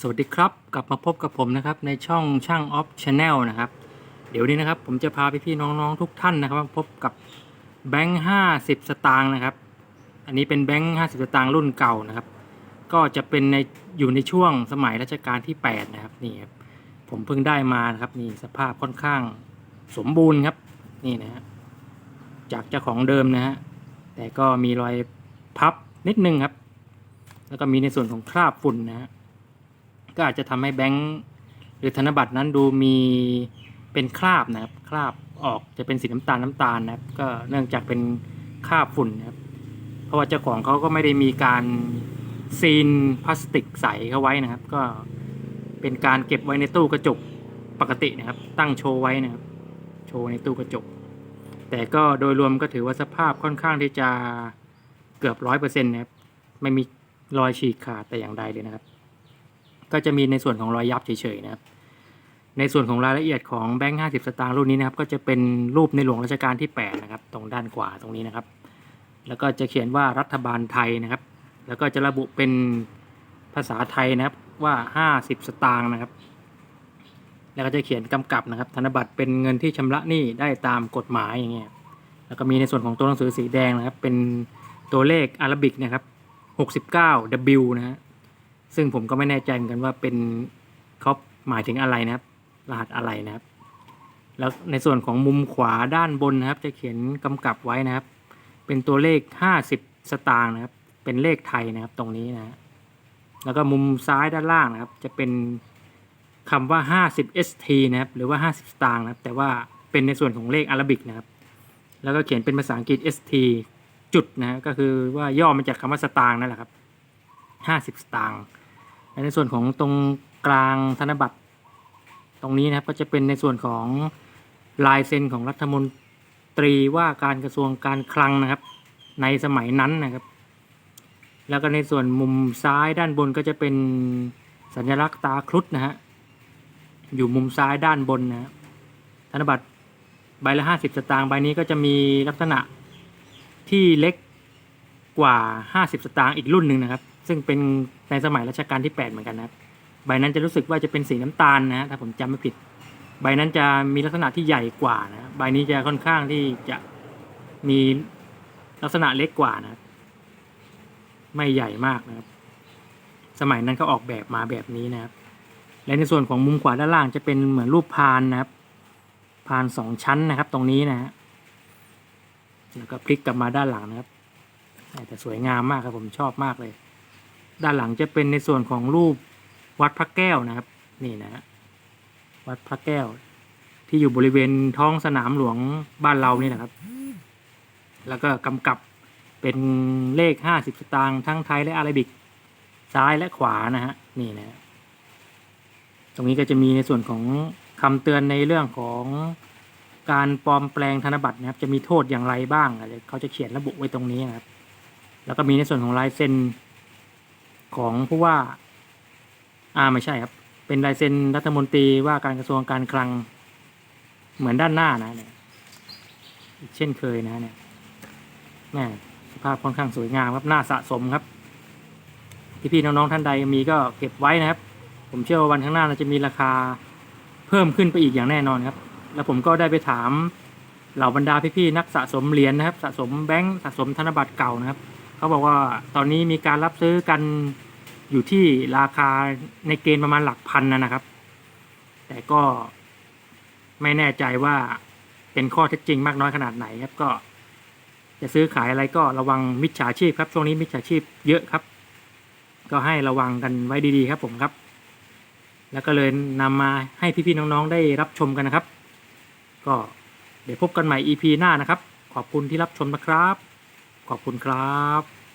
สวัสดีครับ กลับมาพบกับผมนะครับในช่องช่างออฟชาแนลนะครับ เดี๋ยวนี้นะครับผมจะพาพี่ๆน้องๆทุกท่านนะครับพบกับแบงค์ห้าสิบสตางค์นะครับ อันนี้เป็นแบงค์ห้าสิบสตางค์รุ่นเก่านะครับ ก็จะเป็นในอยู่ในช่วงสมัยรัชกาลที่8นะครับนี่ครับผมเพิ่งได้มานะครับนี่สภาพค่อนข้างสมบูรณ์ครับนี่นะฮะจากเจ้าของเดิมนะฮะแต่ก็มีรอยพับนิดนึงครับ แล้วก็มีในส่วนของคราบฝุ่นนะฮะ ก็อาจจะทำให้แบงค์หรือธนบัตรนั้นดูมีเป็นคราบนะครับ คราบออกจะเป็นสีน้ำตาลน้ำตาลนะครับ ก็เนื่องจากเป็นคราบฝุ่นนะครับ เพราะว่าเจ้าของเขาก็ไม่ได้มีการซีนพลาสติกใสเข้าไว้นะครับ ก็เป็นการเก็บไว้ในตู้กระจกปกตินะครับ ตั้งโชว์ไว้นะครับ โชว์ในตู้กระจก แต่ก็โดยรวมก็ถือว่าสภาพค่อนข้างที่จะเกือบร้อยเปอร์เซ็นต์นะครับ ไม่มีรอยฉีกขาดแต่อย่างใดเลยนะครับ ก็จะมีในส่วนของรอยยับเฉยๆนะครับ ในส่วนของรายละเอียดของแบงค์ห้าสิบสตางค์รุ่นนี้นะครับ ก็จะเป็นรูปในหลวงรัชกาลที่8นะครับ ตรงด้านขวาตรงนี้นะครับ แล้วก็จะเขียนว่ารัฐบาลไทยนะครับ แล้วก็จะระบุเป็นภาษาไทยนะครับว่า50สตางค์นะครับ แล้วก็จะเขียนกำกับนะครับ ธนบัตรเป็นเงินที่ชำระหนี้ได้ตามกฎหมายอย่างเงี้ยแล้วก็มีในส่วนของตัวหนังสือสีแดงนะครับ เป็นตัวเลขอารบิกนะครับ 69 W นะฮะ ซึ่งผมก็ไม่แน่ใจเหมือนกันว่าเป็นเขาหมายถึงอะไรนะครับ รหัสอะไรนะครับ แล้วในส่วนของมุมขวาด้านบนนะครับ จะเขียนกำกับไว้นะครับ เป็นตัวเลข 50 สตางค์นะครับ เป็นเลขไทยนะครับตรงนี้นะฮะแล้วก็มุมซ้ายด้านล่างนะครับ จะเป็นคำว่า 50 ST นะครับ หรือว่า 50 สตางค์นะครับ แต่ว่าเป็นในส่วนของเลขอาราบิกนะครับ แล้วก็เขียนเป็นภาษาอังกฤษ ST จุดนะฮะก็คือว่าย่อมาจากคำว่าสตางค์นั่นแหละครับ 50 สตางค์และในส่วนของตรงกลางธนบัตรตรงนี้นะครับก็จะเป็นในส่วนของลายเซ็นของรัฐมนตรีว่าการกระทรวงการคลังนะครับ ในสมัยนั้นนะครับ แล้วก็ในส่วนมุมซ้ายด้านบนก็จะเป็นสัญลักษณ์ตาครุฑนะฮะอยู่มุมซ้ายด้านบนนะธนบัตรใบละห้าสิบสตางค์ใบนี้ก็จะมีลักษณะที่เล็กกว่าห้าสิบสตางค์อีกรุ่นหนึ่งนะครับ ซึ่งเป็นในสมัยรัชกาลที่ 8 เหมือนกันนะครับใบนั้นจะรู้สึกว่าจะเป็นสีน้ำตาลนะถ้าผมจำไม่ผิด ใบนั้นจะมีลักษณะที่ใหญ่กว่านะใบนี้จะค่อนข้างที่จะมีลักษณะเล็กกว่านะไม่ใหญ่มากนะครับ สมัยนั้นเขาออกแบบมาแบบนี้นะครับ และในส่วนของมุมขวาด้านล่างจะเป็นเหมือนรูปพานนะครับ พานสองชั้นนะครับ ตรงนี้นะฮะแล้วก็พลิกกลับมาด้านหลังนะครับแต่สวยงามมากครับผมชอบมากเลย ด้านหลังจะเป็นในส่วนของรูปวัดพระแก้วนะครับ นี่นะฮะวัดพระแก้ว ที่อยู่บริเวณท้องสนามหลวงบ้านเรานี่นะครับ แล้วก็กำกับเป็นเลขห้าสิบสตางค์ทั้งไทยและอาราบิก ซ้ายและขวานะฮะนี่นะฮะตรงนี้ก็จะมีในส่วนของคำเตือนในเรื่องของการปลอมแปลงธนบัตรนะครับ จะมีโทษอย่างไรบ้างอะไรเขาจะเขียนระบุไว้ตรงนี้นะครับ แล้วก็มีในส่วนของลายเซ็น ของผู้ว่า อ่าไม่ใช่ครับ เป็นลายเซ็นรัฐมนตรีว่าการกระทรวงการคลัง เหมือนด้านหน้านะเนี่ยเช่นเคยนะเนี่ยแม่สภาพค่อนข้างสวยงามครับน่าสะสมครับพี่ๆน้องๆท่านใดมีก็เก็บไว้นะครับ ผมเชื่อว่าวันข้างหน้าเราจะมีราคาเพิ่มขึ้นไปอีกอย่างแน่นอนครับ แล้วผมก็ได้ไปถามเหล่าบรรดาพี่ๆนักสะสมเหรียญนะครับ สะสมแบงค์สะสมธนบัตรเก่านะครับ เขาบอกว่าตอนนี้มีการรับซื้อกัน อยู่ที่ราคาในเกณฑ์ประมาณหลักพันนะนะครับ แต่ก็ไม่แน่ใจว่าเป็นข้อเท็จจริงมากน้อยขนาดไหนครับก็ จะซื้อขายอะไรก็ระวังมิจฉาชีพครับช่วงนี้มิจฉาชีพเยอะครับ ก็ให้ระวังกันไว้ดีๆครับผมครับ แล้วก็เลยนำมาให้พี่ๆน้องๆได้รับชมกันนะครับ ก็เดี๋ยวพบกันใหม่ EP หน้านะครับ ขอบคุณที่รับชมนะครับ ขอบคุณครับ